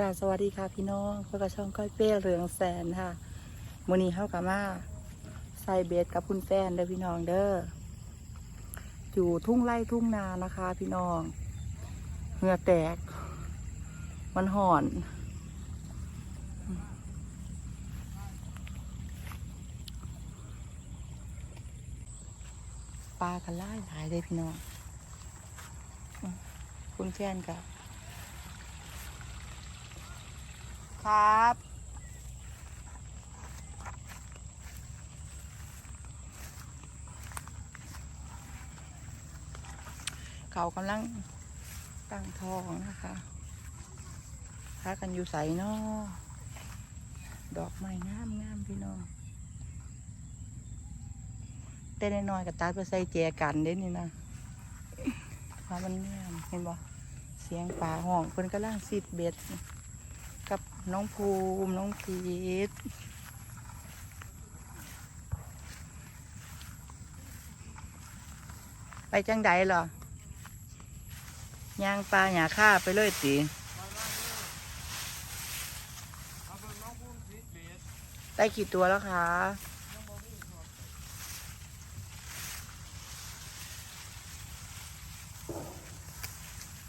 กราบสวัสดีค่ะพี่น้องพบกับช่องก้อยเป้เรืองแสนค่ะมือนี้เข้ากับมาใส่เบสกับคุณแฟนเด้อพี่น้องเด้ออยู่ทุ่งไร่ทุ่งนานะคะ พี่น้องเหงื่อแตก มันห่อนปลากันไล่หลายเลยพี่น้องคุณแฟนกับ ครับ เขากำลังตั้งทองนะคะพากันอยู่ใสเนาะดอกไม้งามงามพี่น้องแต่น้อยๆกับตัดไปใส่แจกันเด้นี่นะว่ามันงามเห็นบ่เสียงป่าห้องเพิ่นกำลังซิดเบ็ด น้องภูมิ น้องพีทไปจังใดเหรอย่างปลาหยาค่าไปเลยตีได้กี่ตัวแล้วคะ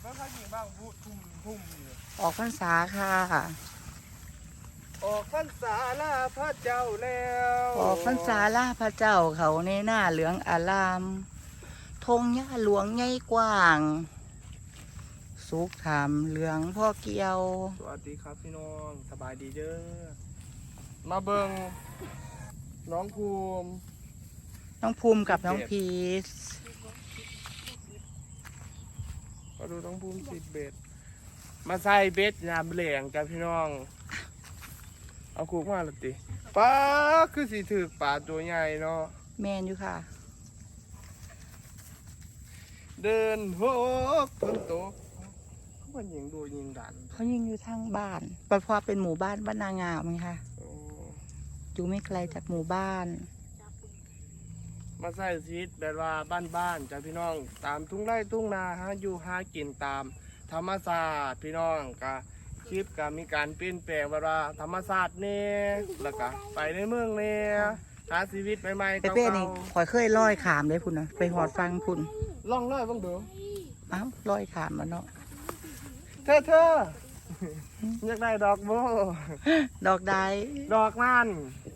แล้วใครยิงบ้างพูดทุ่มทุ่มนี่ออกพรรษาค่ะ ออกพรรษาลาพระเจ้าแล้วออกพรรษาล่าพระเจ้าเขาในหน้าเหลืองอารามธงหญ้าหลวงใหญ่กว้าง สุกถามเหลืองพ่อเกียว สวัสดีครับพี่น้องสบายดีเด้อมาเบิงน้องภูมิน้องภูมิกับน้องพีชมาดูน้องภูมิสิบเบ็ด มาใส่เบ็ดยามแหลงกันพี่น้อง เอาคุกมาละติป้าคือสีถือป่าตัวใหญ่เนาะแมนอยู่ค่ะ เดินโฮกเพิ่งโตกเขาเป็นยิงดูยิงดันเขายิงอยู่ทางบ้านปะพอเป็นหมู่บ้านบ้านนางามไงคะโอ้อยู่ไม่ไกลจากหมู่บ้าน มาใส่ชีวิตแบบว่าบ้านๆจ้ะพี่น้อง ตามทุ่งไร่ทุ่งนาฮะอยู่หากินตามธรรมศาสตร์พี่น้องกะ คลิปก็มีการเปลี่ยนแปลงแบบว่าธรรมศาสตร์เนี่ยแล้วก็ไปในเมืองเนี่ยหาชีวิตใหม่ๆเปเก่าเป้นี่คอยเคยลอยขามเลยพุ่นนะไปหอดฟังพุ่นๆล่องเลยบ้างเดูเอ้าลอยขามแล้วเนาะเธอเธออยากได้ดอกโบดอกใดดอกนั่น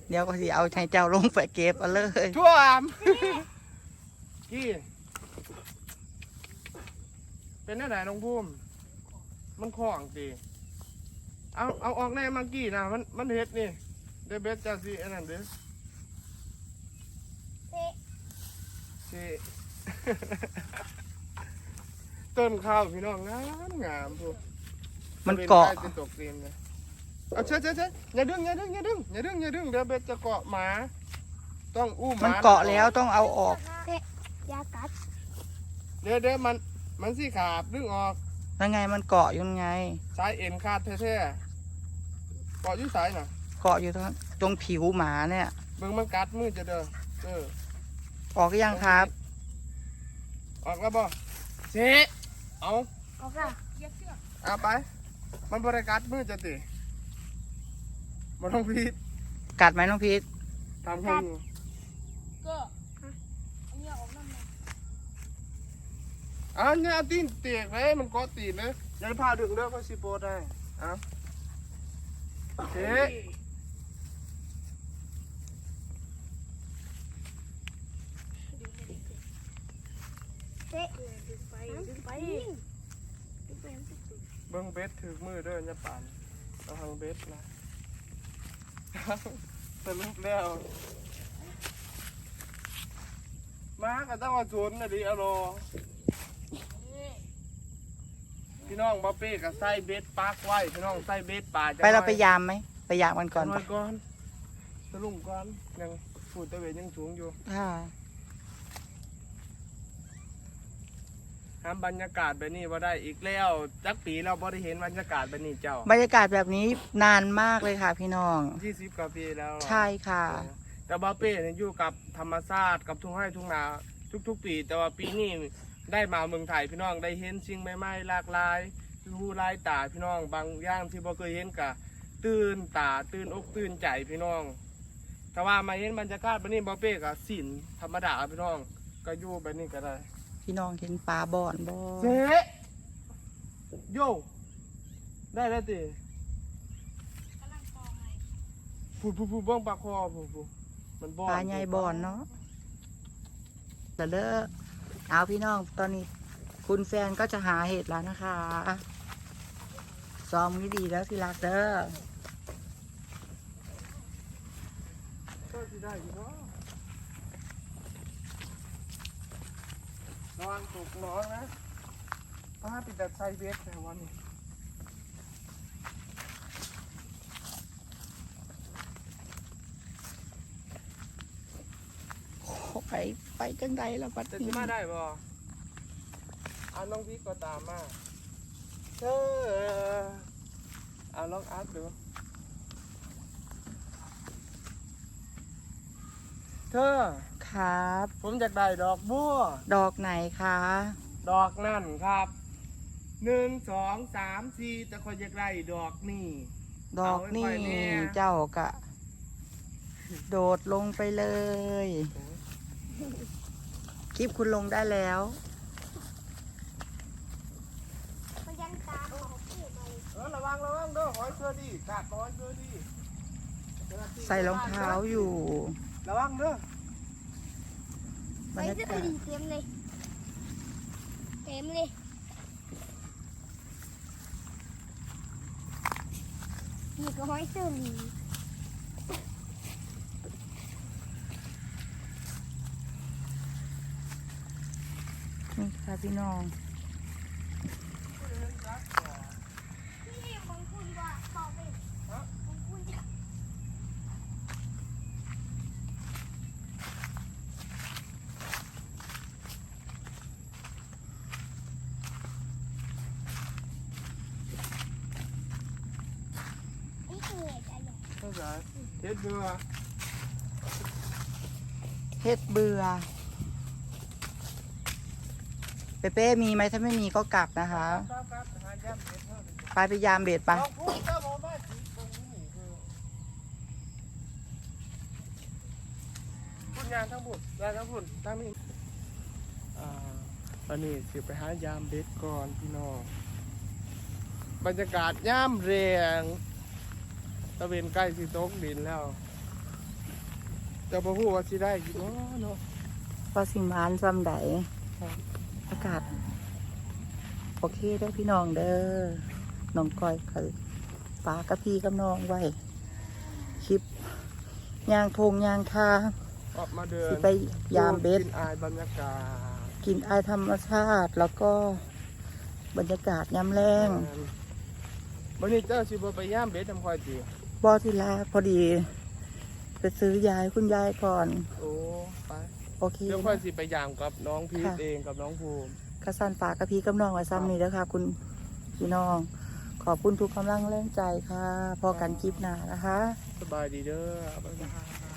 เดี๋ยวก็สิเอาชายเจ้าลงไปเก็บเอาเลยท่วมกี้เป็นได้ไหนน้องภูมิมันคล้องตี เอาเอาออกแน่มากี้นะมันมันเฮ็ดนี่เดยวเบสจะสิอันนั้นเด้อสิต้นข้าวพี่น้องงามงามพวกมันเกาะเป็นตกเตียนเลยเอาเชื่อเชื่อเชื่ออย่าดึงอย่าดึงอย่าดึงอย่าดึงอย่าดึงเดี๋ยวเบสจะเกาะหมา ต้องอุ้มหมันเกาะแล้วต้องเอาออกยากัดเดี๋ยวเดี๋ยวมันมันสิขาบดึงออก ยังไงมันเกาะอยู่ไง สายเอ็นขาดแท้ๆเกาะอยู่สายน่ะเกาะอยู่ตรงตรงผิวหมาเนี่ย เบิ่งมันกัดมือจะเด้อเออออกหรือยังครับออกแล้วบ่เสีเอาออกละเอาไป มันบริกัดมือจะติมันต้องพีดกัดไหมน้องพีชทำให้อยู่ ก็อันนี้ออกน้ำมัน อะเนี่ยเอาตีนเตียกเลยมันกาะตีนเลยอยันพาดึงเด้อก็สิโปรได้เอะเสีเตะดึงไปดึงไปดึงไปเบิ่งเบสถือมือเด้ออย่าปานเอาทางเบสนะสรุปแล้วมาก็ต้องมาชนนะดิอโล พี่น้องบ๊อบเป้กับไส้เบสปักไว้พี่น้องไส้เบสป่าจะไปเราไปยามไหมไปยามมันก่อนก่ไปอนก่อนสรุปก่อนยังฟูดตะเวนยังสูงอยู่ค่ะห้ามบรรยากาศแบบนี้ว่าได้อีกแล้วจักปีเราบ่ได้เห็นบรรยากาศแบบนี้เจ้า บรรยากาศแบบนี้นานมากเลยค่ะพี่น้องยี่สิบกว่าปีแล้วเหรอใช่ค่ะ แต่บ๊อบเป้เนี่ยอยู่กับธรรมชาติกับทุ่งไร่ทุ่งนาทุก ๆ ปี แต่ว่าปีนี้ ได้มาเมืองไทยพี่น้องได้เห็นสิ่งใหม่ๆหลากหลายรู้ลายตาพี่น้องบางอย่างที่บ่เคยเห็นกะตื่นตาตื่นอกตื่นใจพี่น้องแต่ว่ามาเห็นบรรยากาศแบบนี้บ่เป้กับสินธรรมดาพี่น้อง ก็อยู่แบบนี้ก็ได้พี่น้องเห็นปลาบ่อนบ่เจ๊โยได้แล้วติผูผูผูบ้องปลาคอผูผูมันบ่อนปลาใหญ่บ่อนเนาะแต่เด้อ เอาพี่น้องตอนนี้คุณแฟนก็จะหาเห็ดแล้วนะคะซ้อมนี่ดีแล้วที่รักเด้อก็สิได้อยู่เนาะระวังตกน้อนนะป้าปิดแต่ไซเบสแต่วันนี้ ไปไปจังใดแล้วปัดจะสิมาได้บ่เอาน้องพี่ก็ตามมาเธอเอาลองอัพดูเธอ ครับ ผมอยากได้ดอกบัว ดอกไหนคะ ดอกนั่นครับหนึ่งสองสามสี่แต่คนอยากได้ดอกนี่ ดอกนี่เอาไว้ก่อนเนี่ย เจ้ากะ โดดลงไปเลย คลิปคุณลงได้แล้วมันยังตามออกที่ไปเออระวังระวังเด้อหอยเชือดีกาดหอยเชือดีใส่รองเท้าอยู่ ระวังเด้อบไปรรยาจะกาศดีเต็มเลยเต็มเลยนี่ก็ห้อยเสื้อหลี นี่ค่ะ พี่น้องนี่ของคุณว่าต่อไปของคุณจะนี่คือเหตุอะไรภาษาเฮ็ดเบื่อเฮ็ดเบื่อ เปเป้มีไหมถ้าไม่มีก็กลับนะคะครับครับหาย่ำเฮ็ดเท่านี้ไปไปยามเบ็ดไปลองพูดก็บอกว่าสิตรงนี้นี่คือพูดงานทั้งหมดงานทั้งหมดทั้งนี้อ่าวันนี้สิไปหายามเบ็ดก่อนพี่น้องบรรยากาศย่ามแรงตะเวนใกล้สิตกดินแล้วจะบ่ฮู้ว่าสิได้อยู่บ่เนาะว่าสิมานซำใดครับ อากาศ โอเคเด้อพี่น้องเด้อน้องก้อยคือฝากกับพี่กับน้องไว้คลิปยางทงยางคาออกมาเดินสิไปยามเบ็ดกินอายบรรยากาศกินอายธรรมชาติ แล้วก็บรรยากาศยามแรงวันนี้เจ้าสิบ่ไปย่ามเบ็ดทำคอยจีบอทีลาพอดี ไปซื้อยายคุณยายก่อน โอ้ไป โอเคเดี๋ยวค่อยสิไปยามกับน้องพีทค่ะเองกับน้องภูมิกระสันฝากกับพี่กับน้องไว้ซ้ำนี้แล้วค่ะ คุณพี่น้อง ขอบคุณทุกกำลังแรงใจค่ะ พอกันคลิปหน้านะคะ สบายดีเด้อบ๊ายบาย